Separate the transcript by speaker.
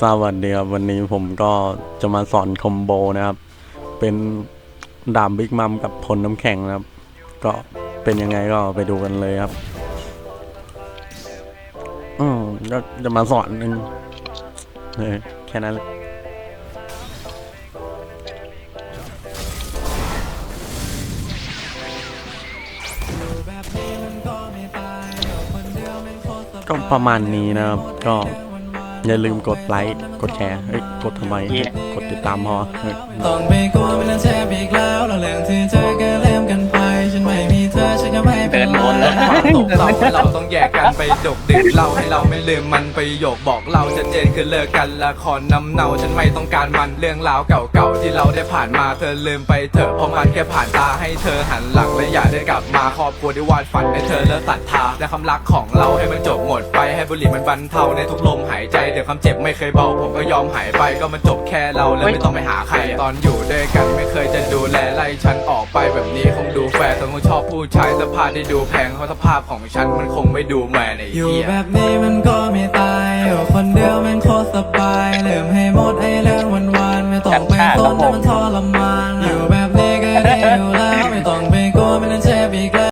Speaker 1: สวัสดีครับวันนี้ผมก็จะมาสอนคอมโบนะครับ เป็นดาบบิ๊กมัมกับพลน้ำแข็งนะครับ ก็เป็นยังไงก็ไปดูกันเลยครับ อืมก็จะมาสอนหนึ่งเออแค่นั้นแหละก็ประมาณนี้นะครับก็ อย่าลืมกดไลค์ กดแชร์เฮ้ยกดทำไม กดติดตามพอ
Speaker 2: ต้องไปกลัวไม่ต้องแชร์อีกแล้วเราแรื่องที่เธอ
Speaker 3: ตกเราให้เราต้องแยกกันไปดกดึกเราให้เราไม่ลืมมันประโยคบอกเราชัดเจนคือเลิกกันละครน้ำเน่าฉันไม่ต้องการมันเรื่องราวเก่าๆที่เราได้ผ่านมาเธอลืมไปเถอะเพราะมันแค่ผ่านตาให้เธอหันหลังและอย่าได้กลับมาครอบครัวที่วาดฝันให้เธอเลิกศรัทธาและคำรักของเราให้มันจบหมดไปให้บุหรี่มันบรรเทาในทุกลมหายใจเดี๋ยวความเจ็บไม่เคยเบาผมก็ยอมหายไปก็มันจบแค่เราแล้วไม่ต้องไปหาใครตอนอยู่ด้วยกันไม่เคยจะดูแลไล่ฉันออกไปแบบนี้คงดูแฟร์แต่คงชอบผู้ชายสภาพที่ดูแพงเพราะสภาพของฉันมันคงไม่ดูแมนไอ้
Speaker 2: อยู่
Speaker 3: เหี้
Speaker 2: แบบนี้มันก็ไม่ตายอยู่คนเดียวมันโคตรสบายลืมให้หมดไอ้เรื่องวันวานไม่ต้องไปสนมันทรมานอยู่แบบ